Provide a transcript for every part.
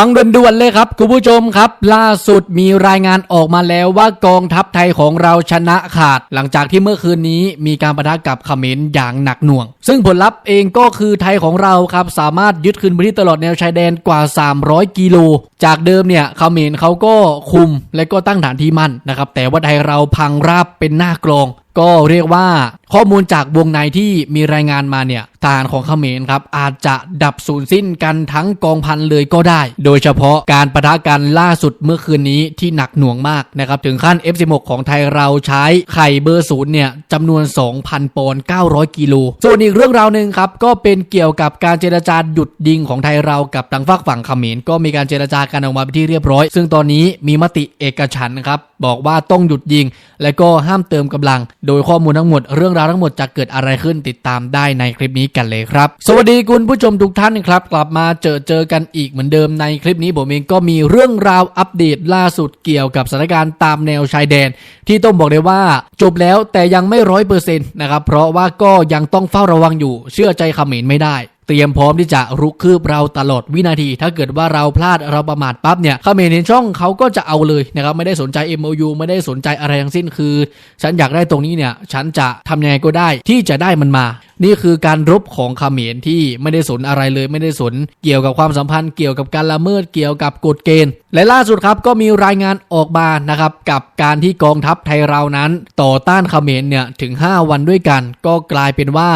ฟังด่วนๆเลยครับคุณผู้ชมครับ ล่าสุดมีรายงานออกมาแล้วว่ากองทัพไทยของเราชนะขาด หลังจากที่เมื่อคืนนี้มีการประทะกับเขมรอย่างหนักหน่วง ซึ่งผลลัพธ์เองก็คือไทยของเราครับสามารถยึดคืนพื้นที่ตลอดแนวชายแดนกว่า 300 กิโล จากเดิมเนี่ยเขมรเขาก็คุมและก็ตั้งฐานที่มั่นนะครับแต่ว่าไทยเราพังราบเป็นหน้ากลองก็เรียกว่าข้อมูลจากวงในที่มีรายงานมาเนี่ยทหารของเขมรครับอาจจะดับสูญสิ้นกันทั้งกองพันเลยก็ได้ โดยเฉพาะการประทะกันล่าสุดเมื่อคืนนี้ที่หนักหน่วงมากนะครับถึงขั้น F16 ของไทยเราใช้ไข่เบอร์ศูนย์เนี่ยจำนวน 2,000 ปอนด์900 กิโล ส่วนอีกเรื่องราวหนึ่งครับก็เป็นเกี่ยวกับการเจรจาหยุดยิงของไทยเรากับทางฝากฝั่งเขมรก็มีการเจรจากันออกมาเป็นที่เรียบร้อย ซึ่งตอนนี้มีมติเอกฉันครับบอกว่าต้องหยุดยิง และก็ห้ามเติมกำลัง โดยข้อมูลทั้งหมดเรื่องราวทั้งหมดจะเกิดอะไรขึ้นติดตามได้ในคลิปนี้กันเลยครับ สวัสดีคุณผู้ชมทุกท่านครับ กลับมาเจอเจอกันอีกเหมือนเดิมในคลิปนี้ผมเองก็มีเรื่องราวอัปเดตล่าสุดเกี่ยวกับสถานการณ์ตามแนวชายแดน ที่ต้องบอกเลยว่าจบแล้วแต่ยังไม่ร้อยเปอร์เซ็นต์นะครับเพราะว่าก็ยังต้องเฝ้าระวังอยู่เชื่อใจเขมรไม่ได้ เตรียมพร้อมที่จะรุกคืบเราตลอดวินาที ถ้าเกิดว่าเราพลาดเราประมาทปั๊บเนี่ยเขมรเห็นช่องเขาก็จะเอาเลยนะครับไม่ได้สนใจ MOU ไม่ได้สนใจอะไรทั้งสิ้นคือ ฉันอยากได้ตรงนี้เนี่ยฉันจะทำยังไงก็ได้ที่จะได้มันมา นี่คือการรบของเขมรที่ไม่ได้สนอะไรเลย ไม่ได้สนเกี่ยวกับความสัมพันธ์เกี่ยวกับการละเมิดเกี่ยวกับกฎเกณฑ์ และล่าสุดครับก็มีรายงานออกมานะครับกับการที่กองทัพไทยเรานั้น ต่อต้านเขมรเนี่ยถึง 5 วันด้วยกัน ก็กลายเป็นว่า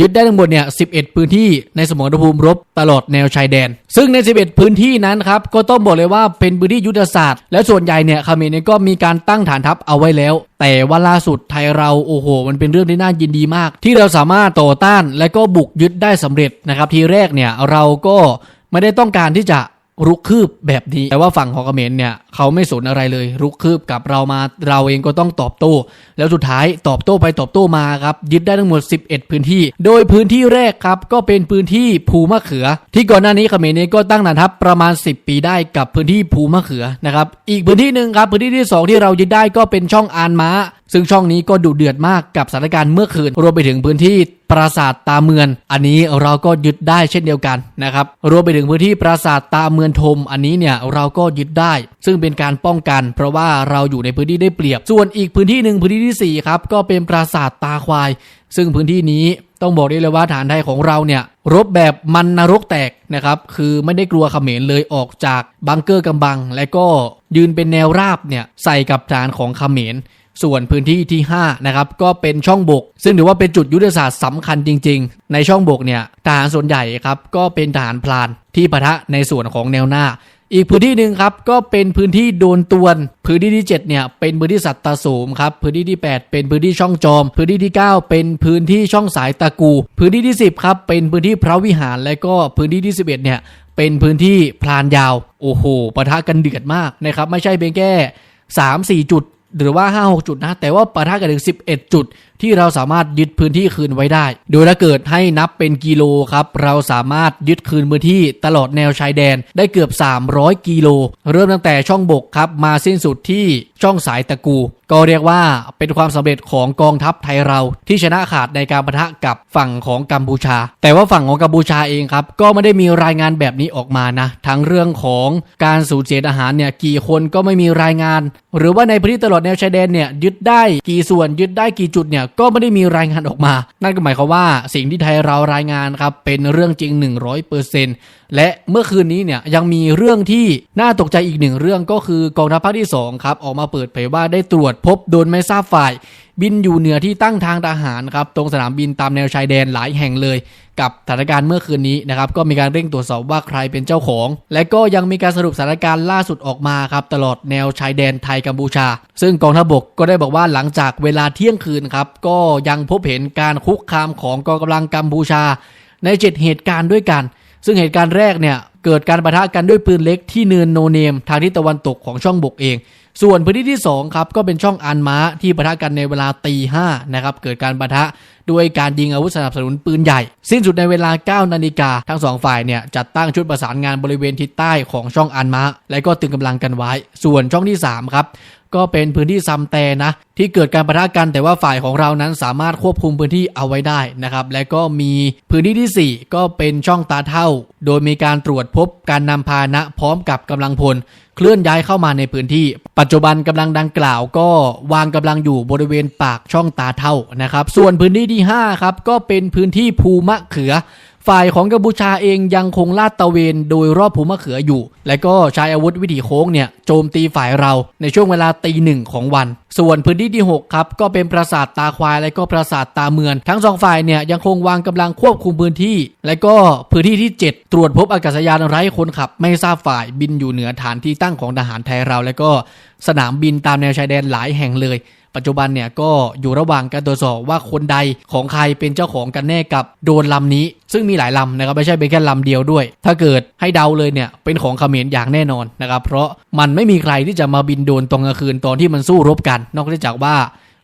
ยึดได้ทั้งหมดเนี่ย 11 พื้นที่ในสมรภูมิรบตลอดแนวชายแดน ซึ่งใน 11 พื้นที่นั้นครับ ก็ต้องบอกเลยว่าเป็นพื้นที่ยุทธศาสตร์ และส่วนใหญ่เนี่ยเขมรเนี่ยก็มีการตั้งฐานทัพเอาไว้แล้ว แต่ว่าล่าสุดไทยเราโอ้โห มันเป็นเรื่องที่น่ายินดีมาก ที่เราสามารถต่อต้านและก็บุกยึดได้สำเร็จนะครับทีแรกเนี่ยเราก็ไม่ได้ต้องการที่จะ รุกคืบแบบนี้ แต่ว่าฝั่งของเขมรเนี่ยเขาไม่สนอะไรเลย รุกคืบกับเรามาเราเองก็ต้องตอบโต้ แล้วสุดท้ายตอบโต้ไปตอบโต้มาครับยึดได้ทั้งหมด 11 พื้นที่ โดยพื้นที่แรกครับก็เป็นพื้นที่ภูมะเขือ ที่ก่อนหน้านี้เขมรเนี่ยก็ตั้งฐานทัพประมาณ 10 ปีได้กับพื้นที่ภูมะเขือนะครับอีกพื้นที่หนึ่งครับพื้นที่ที่ 2 ที่เรายึดได้ก็เป็นช่องอานม้า ซึ่งช่องนี้ก็ดุเดือดมากกับสถานการณ์เมื่อคืน รวมไปถึงพื้นที่ปราสาทตาเมือน อันนี้เราก็ยึดได้เช่นเดียวกันนะครับรวมไปถึงพื้นที่ปราสาทตาเมือนทม อันนี้เนี่ยเราก็ยึดได้ ซึ่งเป็นการป้องกัน เพราะว่าเราอยู่ในพื้นที่ได้เปรียบ ส่วนอีกพื้นที่หนึ่งพื้นที่ที่สี่ครับก็เป็นปราสาทตาควาย ซึ่งพื้นที่นี้ต้องบอกได้เลยว่าฐานไทยของเราเนี่ยรบแบบมันนรกแตกนะครับ คือไม่ได้กลัวเขมรเลยออกจากบังเกอร์กำบัง และก็ยืนเป็นแนวราบเนี่ยใส่กับฐานของเขมร ส่วนพื้นที่ที่5นะครับก็เป็นช่องบก ซึ่งถือว่าเป็นจุดยุทธศาสตร์สำคัญจริง ๆ ในช่องบกเนี่ยทหารส่วนใหญ่ครับก็เป็นทหารพลานที่ปะทะในส่วนของแนวหน้า อีกพื้นที่หนึ่งครับก็เป็นพื้นที่โดนตวน พื้นที่ที่ 7 เนี่ยเป็นพื้นที่สัตตาสูมครับพื้นที่ที่ 8 เป็นพื้นที่ช่องจอม พื้นที่ที่ 9 เป็นพื้นที่ช่องสายตะกู พื้นที่ที่ 10ครับเป็นพื้นที่พระวิหารและก็พื้นที่ที่ 11 เนี่ยเป็นพื้นที่พลานยาวโอ้โหปะทะกันเดือดมากนะครับไม่ใช่เพียงแค่3-4 จุด หรือว่า 5 6 จุดนะ แต่ว่าปะทะกันถึง 11 จุดที่เราสามารถยึดพื้นที่คืนไว้ได้ โดยถ้าเกิดให้นับเป็นกิโลครับเราสามารถยึดคืนพื้นที่ตลอดแนวชายแดนได้เกือบ 300 กิโล เริ่มตั้งแต่ช่องบกครับมาสิ้นสุดที่ช่องสายตะกู ก็เรียกว่าเป็นความสำเร็จของกองทัพไทยเราที่ชนะขาดในการปะทะกับฝั่งของกัมพูชา แต่ว่าฝั่งของกัมพูชาเองครับก็ไม่ได้มีรายงานแบบนี้ออกมานะทั้งเรื่องของการสูญเสียทหารเนี่ยกี่คนก็ไม่มีรายงาน หรือว่าในพื้นที่ตลอดแนวชายแดนเนี่ยยึดได้กี่ส่วนยึดได้กี่จุดเนี่ยก็ไม่ได้มีรายงานออกมา นั่นก็หมายความว่าสิ่งที่ไทยเรารายงานครับเป็นเรื่องจริง 100%และเมื่อคืนนี้เนี่ยยังมีเรื่องที่น่าตกใจอีกหนึ่งเรื่องก็คือกองทัพภาคที่2ครับออกมาเปิดเผยว่าได้ตรวจพบโดนไม่ทราบฝ่าย บินอยู่เหนือที่ตั้งทางทหารครับตรงสนามบินตามแนวชายแดนหลายแห่งเลย กับสถานการณ์เมื่อคืนนี้นะครับก็มีการเร่งตรวจสอบว่าใครเป็นเจ้าของ และก็ยังมีการสรุปสถานการณ์ล่าสุดออกมาครับตลอดแนวชายแดนไทยกัมพูชา ซึ่งกองทัพบกก็ได้บอกว่าหลังจากเวลาเที่ยงคืนครับก็ยังพบเห็นการคุกคามของกองกำลังกัมพูชา ในเจ็ดเหตุการณ์ด้วยกัน ซึ่งเหตุการณ์แรกเนี่ยเกิดการปะทะกันด้วยปืนเล็กที่เนินโนเนม ทางทิศตะวันตกของช่องบกเอง ส่วนพื้นที่ที่2ครับก็เป็นช่องอันม้าที่ปะทะกันในเวลาตีห้านะครับเกิดการปะทะด้วยการยิงอาวุธสนับสนุนปืนใหญ่ สิ้นสุดในเวลา 9 นาฬิกา ทั้งสองฝ่ายเนี่ยจัดตั้งชุดประสานงานบริเวณทิศใต้ของช่องอันม้าและก็ตึงกำลังกันไว้ ส่วนช่องที่ 3 ครับ ก็เป็นพื้นที่ซัมแตนะ ที่เกิดการประทะกันแต่ว่าฝ่ายของเรานั้นสามารถควบคุมพื้นที่เอาไว้ได้นะครับ และก็มีพื้นที่ที่ 4 ก็เป็นช่องตาเท่า โดยมีการตรวจพบการนำพาหนะพร้อมกับกำลังพล เคลื่อนย้ายเข้ามาในพื้นที่ ปัจจุบันกำลังดังกล่าว ก็วางกำลังอยู่บริเวณปากช่องตาเท่านะครับ ส่วนพื้นที่ที่5ครับก็เป็นพื้นที่ภูมะเขือ ฝ่ายของกัมพูชาเองยังคงลาดตระเวนโดยรอบภูมะเขืออยู่ และก็ใช้อาวุธวิถีโค้งเนี่ยโจมตีฝ่ายเราในช่วงเวลาตีหนึ่งของวัน ส่วนพื้นที่ที่ 6 ครับ ก็เป็นปราสาทตาควายและก็ปราสาทตาเมือน ทั้งสองฝ่ายเนี่ยยังคงวางกำลังควบคุมพื้นที่ และก็พื้นที่ที่ 7 ตรวจพบอากาศยานไร้คนขับ ไม่ทราบฝ่ายบินอยู่เหนือฐานที่ตั้งของทหารไทยเรา และก็สนามบินตามแนวชายแดนหลายแห่งเลย ปัจจุบันเนี่ยก็อยู่ระหว่างการตรวจสอบว่าคนใดของใครเป็นเจ้าของกันแน่กับโดนลำนี้ ซึ่งมีหลายลำนะครับไม่ใช่เป็นแค่ลำเดียวด้วย ถ้าเกิดให้เดาเลยเนี่ยเป็นของเขมรอย่างแน่นอนนะครับเพราะมันไม่มีใครที่จะมาบินโดนตอนกลางคืนตอนที่มันสู้รบกัน นอกจากว่า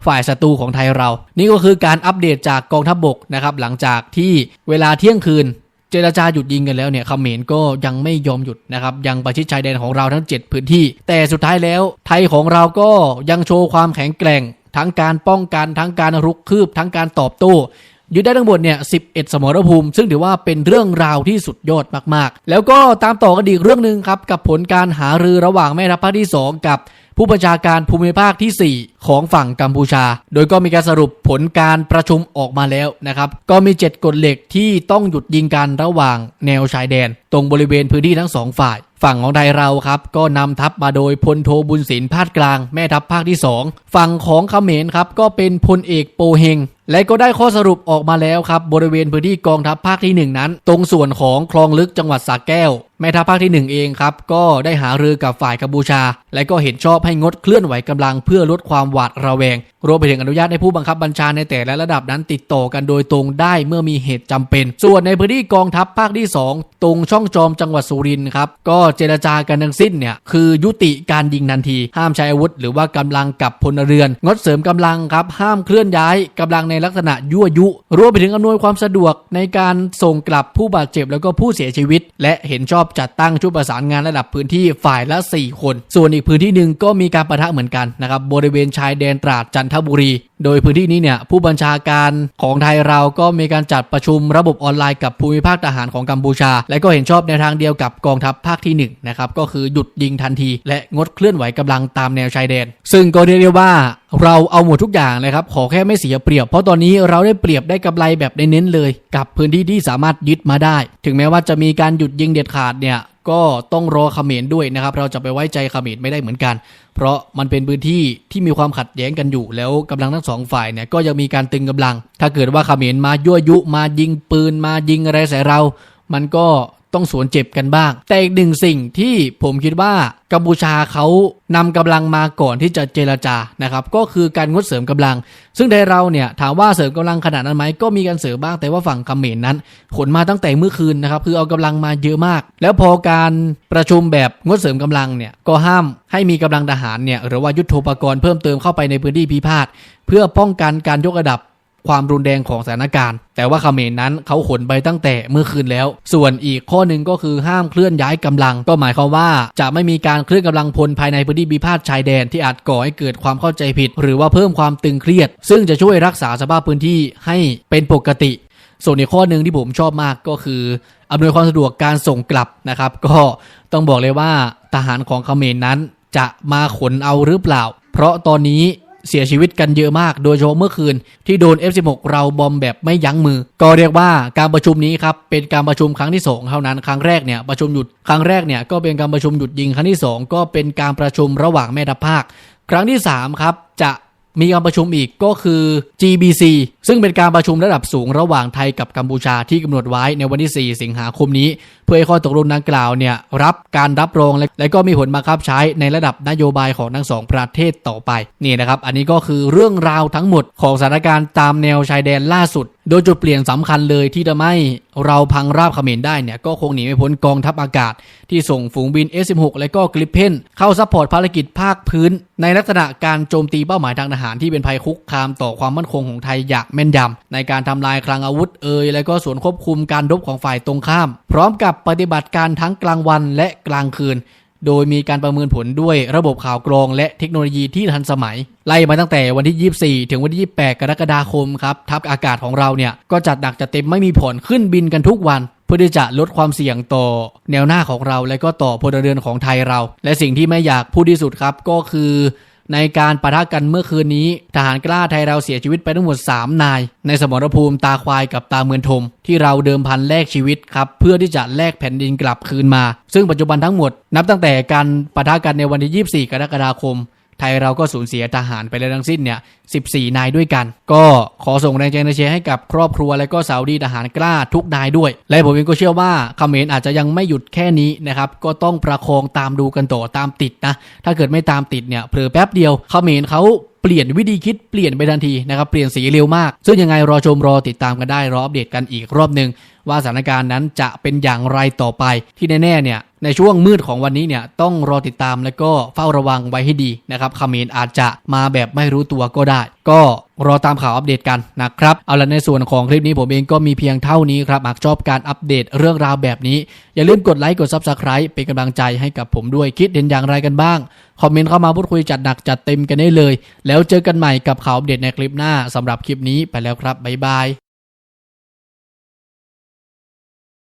ฝ่ายศัตรูของไทยเรา นี่ก็คือการอัปเดตจากกองทัพบบกนะครับหลังจากที่เวลาเที่ยงคืน เจรจาหยุดยิงกันแล้วเนี่ยเขมรก็ยังไม่ยอมหยุดนะครับยังประชิดชายแดนของเราทั้ง 7 พื้นที่ แต่สุดท้ายแล้วไทยของเราก็ยังโชว์ความแข็งแกร่ง ทั้งการป้องกันทั้งการรุกคืบ ทั้งการตอบโต้ยึดได้ทั้งหมดเนี่ย 11 สมรภูมิ ซึ่งถือว่าเป็นเรื่องราวที่สุดยอดมาก ๆ แล้วก็ตามต่อกันอีกเรื่องหนึ่งครับ กับผลการหารือระหว่างแม่ทัพภาคที่ 2 กับ ผู้บัญชาการภูมิภาคที่ 4 ของฝั่งกัมพูชา โดยก็มีการสรุปผลการประชุมออกมาแล้วนะครับ ก็มี 7 กฎเหล็กที่ต้องหยุดยิงกันระหว่างแนวชายแดน ตรงบริเวณพื้นที่ทั้งสองฝ่าย ฝั่งของไทยเราครับก็นำทัพมาโดยพลโทบุญศิลป์พาดกลางแม่ทัพภาคที่ 2 ฝั่งของเขมรครับก็เป็นพลเอกโปเฮงและก็ได้ข้อสรุปออกมาแล้วครับ บริเวณพื้นที่กองทัพภาคที่ 1 นั้น ตรงส่วนของคลองลึกจังหวัดสระแก้ว แม่ทัพภาคที่ 1 เองครับ ก็ได้หารือกับฝ่ายกัมพูชา และก็เห็นชอบให้งดเคลื่อนไหวกำลังเพื่อลดความหวาดระแวงรวมไปถึงอนุญาตให้ผู้บังคับบัญชาในแต่ละระดับนั้นติดต่อกันโดยตรงได้เมื่อมีเหตุจำเป็น ส่วนในพื้นที่กองทัพภาคที่ 2 ตรงช่องจอมจังหวัดสุรินทร์ครับก็เจรจากันทั้งสิ้นเนี่ยคือยุติการยิงทันที ห้ามใช้อาวุธ หรือว่ากำลังกับพลเรือน งดเสริมกำลังครับห้ามเคลื่อนย้ายกำลังในลักษณะยั่วยุ รวมไปถึงอำนวยความสะดวกในการส่งกลับผู้บาดเจ็บแล้วก็ผู้เสียชีวิต และเห็นชอบจัดตั้งชุดประสานงานระดับพื้นที่ฝ่ายละ 4 คน ส่วนอีกพื้นที่หนึ่งก็มีการประทะเหมือนกันนะครับบริเวณชายแดนตราดจันทบุรี โดยพื้นที่นี้เนี่ยผู้บัญชาการของไทยเราก็มีการจัดประชุมระบบออนไลน์กับภูมิภาคทหารของกัมพูชา และก็เห็นชอบแนทางเดียวกับกองทัพภาคที่1นะครับก็คือหยุดยิงทันที และงดเคลื่อนไหวกำลังตามแนวชายแดน ซึ่งก็เรียกได้ว่าเราเอาหมดทุกอย่างเลยครับ ขอแค่ไม่เสียเปรียบ เพราะตอนนี้เราได้เปรียบได้กำไรแบบเน้นๆเลย กับพื้นที่ที่สามารถยึดมาได้ ถึงแม้ว่าจะมีการหยุดยิงเด็ดขาดเนี่ย ก็ต้องรอเขมรด้วยนะครับ เราจะไปไว้ใจเขมรไม่ได้เหมือนกัน เพราะมันเป็นพื้นที่ที่มีความขัดแย้งกันอยู่ แล้วกำลังทั้งสองฝ่ายเนี่ยก็ยังมีการตึงกำลัง ถ้าเกิดว่าเขมรมายั่วยุมายิงปืนมายิงอะไรใส่เรา มันก็ ต้องสวนเจ็บกันบ้าง แต่อีกหนึ่งสิ่งที่ผมคิดว่ากัมพูชาเขานำกำลังมาก่อนที่จะเจรจานะครับก็คือการงดเสริมกำลัง ซึ่งในเราเนี่ยถามว่าเสริมกำลังขนาดนั้นไหมก็มีการเสริมบ้างแต่ว่าฝั่งเขมรนั้นขนมาตั้งแต่เมื่อคืนนะครับคือเอากำลังมาเยอะมาก แล้วพอการประชุมแบบงดเสริมกำลังเนี่ยก็ห้ามให้มีกำลังทหารเนี่ยหรือว่ายุทโธปกรณ์เพิ่มเติมเข้าไปในพื้นที่พิพาทเพื่อป้องกันการยกระดับ ความรุนแรงของสถานการณ์ แต่ว่าเขมรนั้นเขาขนไปตั้งแต่เมื่อคืนแล้ว ส่วนอีกข้อหนึ่งก็คือห้ามเคลื่อนย้ายกำลัง ก็หมายความว่าจะไม่มีการเคลื่อนกำลังพลภายในพื้นที่พิพาทชายแดนที่อาจก่อให้เกิดความเข้าใจผิด หรือว่าเพิ่มความตึงเครียด ซึ่งจะช่วยรักษาสภาพพื้นที่ให้เป็นปกติ ส่วนอีกข้อหนึ่งที่ผมชอบมากก็คืออำนวยความสะดวกการส่งกลับนะครับ ก็ต้องบอกเลยว่าทหารของเขมรนั้นจะมาขนเอาหรือเปล่า เพราะตอนนี้ เสียชีวิตกันเยอะมาก โดยเฉพาะเมื่อคืนที่โดน F16 เราบอมแบบไม่ยั้งมือ ก็เรียกว่าการประชุมนี้ครับเป็นการประชุมครั้งที่ 2 เท่านั้น ครั้งแรกเนี่ยประชุมหยุด ครั้งแรกเนี่ยก็เป็นการประชุมหยุดยิง ครั้งที่ 2 ก็เป็นการประชุมระหว่างแม่ทัพภาค ครั้งที่ 3 ครับจะ มีการประชุมอีกก็คือ GBC ซึ่งเป็นการประชุมระดับสูงระหว่างไทยกับกัมพูชาที่กำหนดไว้ในวันที่ 4 สิงหาคมนี้ เพื่อให้ข้อตกลงดังกล่าวเนี่ยรับการรับรองและและก็มีผลบังคับใช้ในระดับนโยบายของทั้งสองประเทศต่อไปนี่นะครับ อันนี้ก็คือเรื่องราวทั้งหมดของสถานการณ์ตามแนวชายแดนล่าสุดโดยจุดเปลี่ยนสำคัญเลยที่ทำให้เราพังราบเขมรได้เนี่ยก็คงหนีไม่พ้นกองทัพอากาศ ที่ส่งฝูงบิน S16 และก็กริปเพนเข้าซัพพอร์ตภารกิจภาคพื้น ในลักษณะการโจมตีเป้าหมายทางทหารที่เป็นภัยคุกคามต่อความมั่นคงของไทยอย่างแม่นยำในการทำลายคลังอาวุธเอ่ยและก็ส่วนควบคุมการรบของฝ่ายตรงข้าม พร้อมกับปฏิบัติการทั้งกลางวันและกลางคืน โดยมีการประเมินผลด้วยระบบข่าวกรองและเทคโนโลยีที่ทันสมัย ไล่มาตั้งแต่วันที่ 24 ถึงวันที่ 28 กรกฎาคมครับทัพอากาศของเราเนี่ยก็จัดหนักจัดเต็มไม่มีผ่อนขึ้นบินกันทุกวันเพื่อที่จะลดความเสี่ยงต่อแนวหน้าของเราและก็ต่อพลเรือนของไทยเรา และสิ่งที่ไม่อยากพูดที่สุดครับก็คือ ในการปะทะกันเมื่อคืนนี้ ทหารกล้าไทยเราเสียชีวิตไปทั้งหมด 3 นาย ในสมรภูมิตาควายกับตาเมือนทม ที่เราเดิมพันแลกชีวิตครับ เพื่อที่จะแลกแผ่นดินกลับคืนมา ซึ่งปัจจุบันทั้งหมด นับตั้งแต่การปะทะกันในวันที่ 24 กรกฎาคม ไทยเราก็สูญเสียทหารไปแล้วทั้งสิ้นเนี่ย 14 นายด้วยกัน ก็ขอส่งแรงใจเชียร์ให้กับครอบครัวและก็สาวดีทหารกล้าทุกนายด้วย และผมเองก็เชื่อว่าเขมรอาจจะยังไม่หยุดแค่นี้นะครับ ก็ต้องประคองตามดูกันต่อตามติดนะ ถ้าเกิดไม่ตามติดเนี่ยเผลอแป๊บเดียวเขมรเขาเปลี่ยนวิธีคิดเปลี่ยนไปทันทีนะครับ เปลี่ยนสีเร็วมาก ซึ่งยังไงรอชมรอติดตามกันได้รออัปเดตกันอีกรอบหนึ่งว่าสถานการณ์นั้นจะเป็นอย่างไรต่อไปที่แน่ๆเนี่ยในช่วงมืดของวันนี้เนี่ยต้องรอติดตามและก็เฝ้าระวังไว้ให้ดีนะครับเขมรอาจจะมาแบบไม่รู้ตัวก็ได้ ก็รอตามข่าวอัปเดตกันนะครับ เอาละในส่วนของคลิปนี้ผมเองก็มีเพียงเท่านี้ครับหากชอบการอัปเดตเรื่องราวแบบนี้ อย่าลืมกดไลค์กด Subscribe เป็นกำลังใจให้กับผมด้วยคิดเห็นอย่างไรกันบ้าง คอมเมนต์เข้ามาพูดคุยจัดหนักจัดเต็มกันได้เลย แล้วเจอกันใหม่กับข่าวอัปเดตในคลิปหน้าสำหรับคลิปนี้ไปแล้วครับบ๊ายบาย